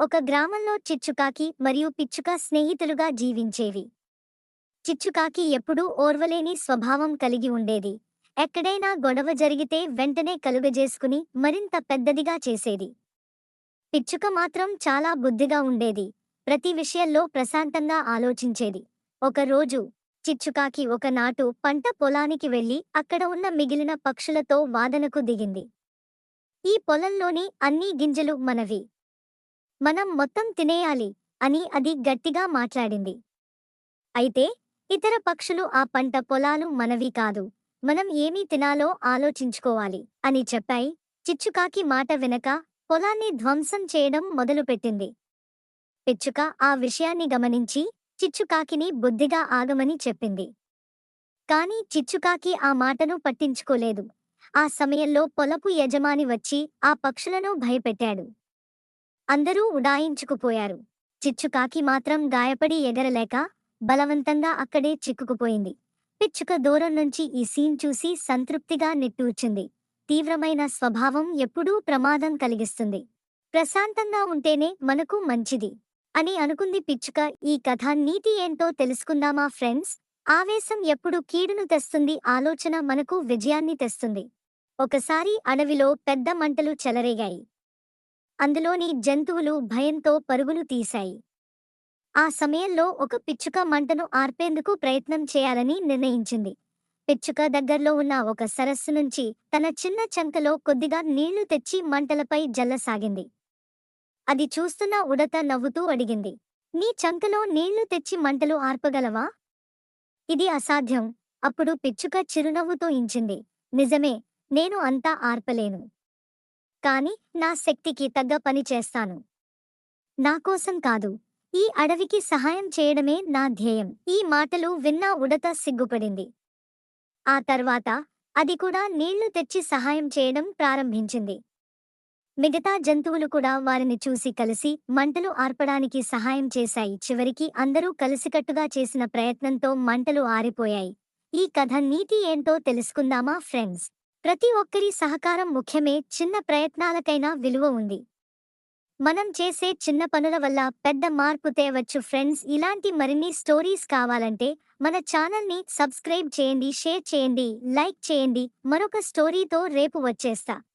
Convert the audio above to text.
ఒక గ్రామంలో చిచ్చుకాకి మరియు పిచ్చుక స్నేహితులుగా జీవించేవి. చిచ్చుకాకి ఎప్పుడూ ఓర్వలేని స్వభావం కలిగి ఉండేది. ఎక్కడైనా గొడవ జరిగితే వెంటనే కలుగజేసుకుని మరింత పెద్దదిగా చేసేది. పిచ్చుక మాత్రం చాలా బుద్ధిగా ఉండేది. ప్రతి విషయంలో ప్రశాంతంగా ఆలోచించేది. ఒకరోజు చిచ్చుకాకి ఒకనాటు పంట పొలానికి వెళ్ళి అక్కడ ఉన్న మిగిలిన పక్షులతో వాదనకు దిగింది. ఈ పొలంలోని అన్ని గింజలు మనవి. మనం మొత్తం తినేయాలి అని అది గట్టిగా మాట్లాడింది. అయితే ఇతర పక్షులు ఆ పంట పొలాలు మనవి కాదు. మనం ఏమీ తినాలో ఆలోచించుకోవాలి అని చెప్పాయి. చిచ్చుకాకి మాట వెనక పొలాన్ని ధ్వంసం చేయడం మొదలుపెట్టింది. పిచ్చుక ఆ విషయాన్ని గమనించి చిచ్చుకాకిని బుద్ధిగా ఆగమని చెప్పింది. కాని చిచ్చుకాకి ఆ మాటను పట్టించుకోలేదు. ఆ సమయంలో పొలపు యజమాని వచ్చి ఆ పక్షులను భయపెట్టాడు. అందరూ ఉడాయించుకుపోయారు. చిచ్చుకాకి మాత్రం గాయపడి ఎగరలేక బలవంతంగా అక్కడే చిక్కుకుపోయింది. పిచ్చుక దూరం నుంచి ఈ సీన్ చూసి సంతృప్తిగా నిట్టూర్చింది. తీవ్రమైన స్వభావం ఎప్పుడూ ప్రమాదం కలిగిస్తుంది. ప్రశాంతంగా ఉంటేనే మనకు మంచిది అని అనుకుంది పిచ్చుక. ఈ కథ నీతి ఏంటో తెలుసుకుందామా ఫ్రెండ్స్? ఆవేశం ఎప్పుడు కీడును తెస్తుంది ఆలోచన మనకు విజయాన్ని తెస్తుంది. ఒకసారి అడవిలో పెద్ద మంటలు చెలరేగాయి. అందులోని జంతువులు భయంతో పరుగులు తీశాయి. ఆ సమయంలో ఒక పిచ్చుక మంటను ఆర్పేందుకు ప్రయత్నం చేయాలని నిర్ణయించింది. పిచ్చుక దగ్గర్లో ఉన్న ఒక సరస్సు నుంచి తన చిన్న చంకలో కొద్దిగా నీళ్ళు తెచ్చి మంటలపై జల్లసాగింది. అది చూస్తున్న ఉడత నవ్వుతూ అడిగింది నీ చంకలో నీళ్ళు తెచ్చి మంటలు ఆర్పగలవా? ఇది అసాధ్యం. అప్పుడు పిచ్చుక చిరునవ్వుతో ఇంచింది నిజమే నేను అంతా ఆర్పలేను. కాని నా శక్తికి తగ్గ పని చేస్తాను. నాకోసం కాదు ఈ అడవికి సహాయం చేయడమే నా ధ్యేయం. ఈ మాటలు విన్నా ఉడత సిగ్గుపడింది. ఆ తర్వాత అది కూడా నీళ్ళు తెచ్చి సహాయం చేయడం ప్రారంభించింది. మిగతా జంతువులు కూడా వారిని చూసి కలిసి మంటలు ఆర్పడానికి సహాయం చేశాయి. చివరికి అందరూ కలిసికట్టుగా చేసిన ప్రయత్నంతో మంటలు ఆరిపోయాయి. ఈ కథ నీతి ఏంటో తెలుసుకుందామా ఫ్రెండ్స్? ప్రతి ఒక్కరి సహకారం ముఖ్యమే చిన్న ప్రయత్నాలకైనా విలువ ఉంది. మనం చేసే చిన్న పనుల వల్ల పెద్ద మార్పు తేవచ్చు ఫ్రెండ్స్. ఇలాంటి మరిన్ని స్టోరీస్ కావాలంటే మన ఛానల్ని సబ్స్క్రైబ్ చేయండి షేర్ చేయండి లైక్ చేయండి. మరొక స్టోరీతో రేపు వచ్చేస్తా.